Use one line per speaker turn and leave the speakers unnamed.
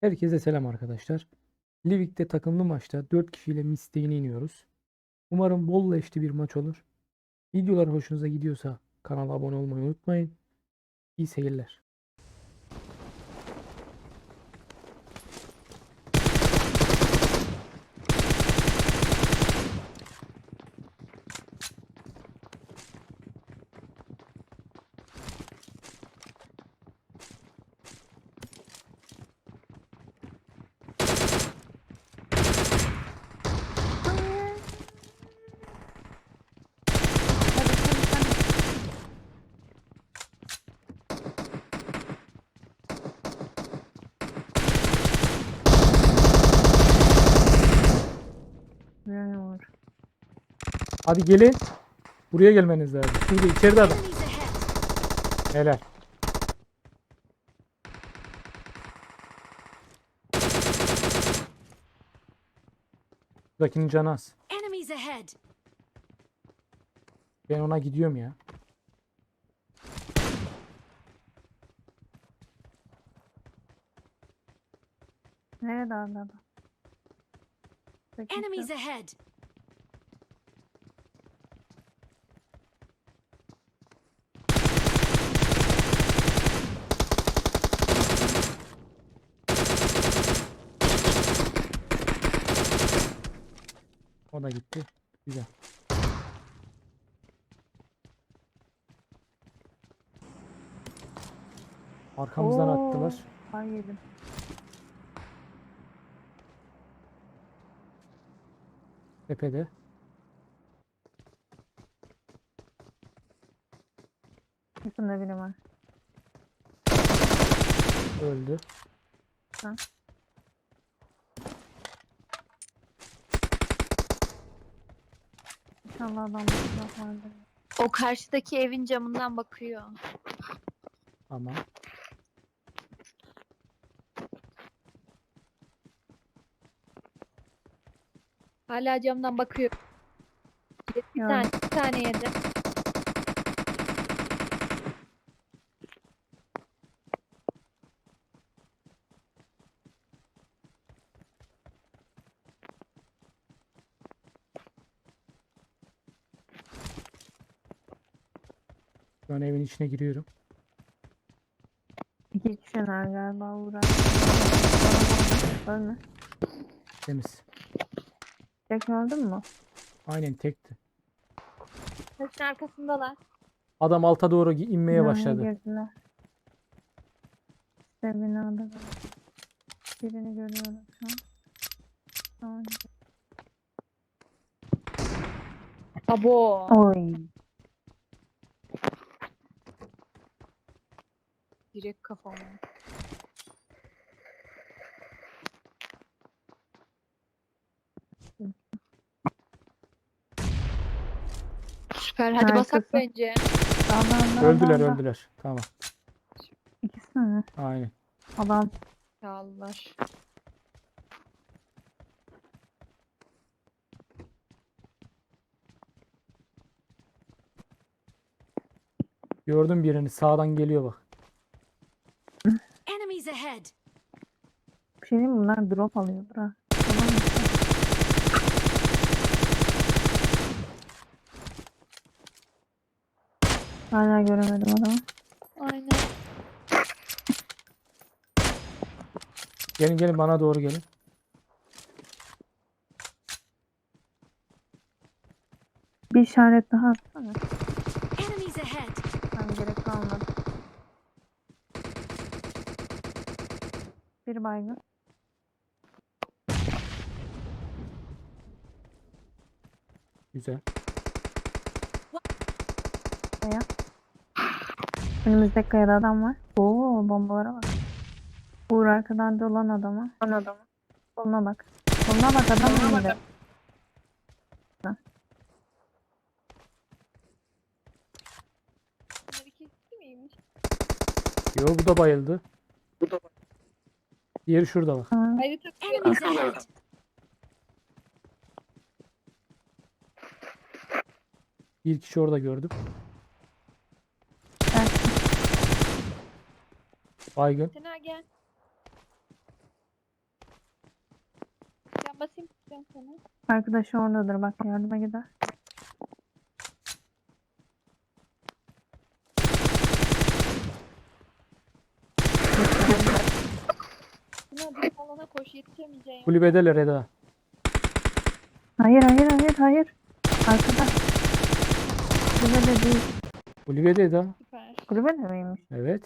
Herkese selam arkadaşlar. Livik'te takımlı maçta 4 kişiyle Misteğine iniyoruz. Umarım bol leşli bir maç olur. Videolar hoşunuza gidiyorsa kanala abone olmayı unutmayın. İyi seyirler.
Yani var.
Hadi gelin. Buraya gelmeniz lazım. Şurada içeride adam. Helal. Buradakinin canı az. Ben ona gidiyorum ya.
Nerede şu-
Enemies ahead.
O da gitti. Güzel. Arkamızdan
Oo,
attılar.
Ay yedim.
Tepede.
Üstünde biri var.
Öldü.
İnşallah adam silah vardır.
O karşıdaki evin camından bakıyor.
Ama
Hala camdan bakıyor. Bir
Ya.
tane, bir tane yedi.
Şu an evin içine giriyorum.
İki kişiler galiba uğraş. Ölme.
Temiz.
Tek öldün mü?
Aynen tekti.
Taşın arkasındalar.
Adam alta doğru gi- inmeye
Binaya
başladı.
Girdiler. İşte binada da. Birini görüyorum şu an. Tamam.
Abo.
Oy.
Direkt kafama. Süper. Hadi basak
Harikasın.
bence.
Adam,
Öldüler öldüler. Tamam.
İkisi mi?
Aynen.
Adam.
Yallar.
Gördüm birini. Sağdan geliyor bak.
Enemies ahead.
Bir şey diyeyim mi? Bunlar drop alıyordur ha. Tamam? Hala göremedim adamı.
Aynen.
Gelin gelin bana doğru gelin.
Bir işaret daha atsana.
Enemies ahead.
Ben gerek kalmadı. Bir baygın.
Güzel.
Kaya. Önümüzdeki kayada adam var. Oo bombalara bak. Uğur arkadan dolan adama. Son adama. Soluna bak. Soluna bak adam önünde.
Yo bu da bayıldı. Diğeri şurada bak.
Harita
Enemies ahead.
Bir kişi orada gördüm. Baygın.
Sena gel. Ben basayım ben sana.
Arkadaşı oradadır bak yardıma gider.
Bir alana koş yetişemeyeceğim.
Kulübedeler Eda.
Hayır hayır hayır hayır. Arkada. Kulübede değil.
Kulübede Eda.
Süper.
Kulübede miymiş?
Evet.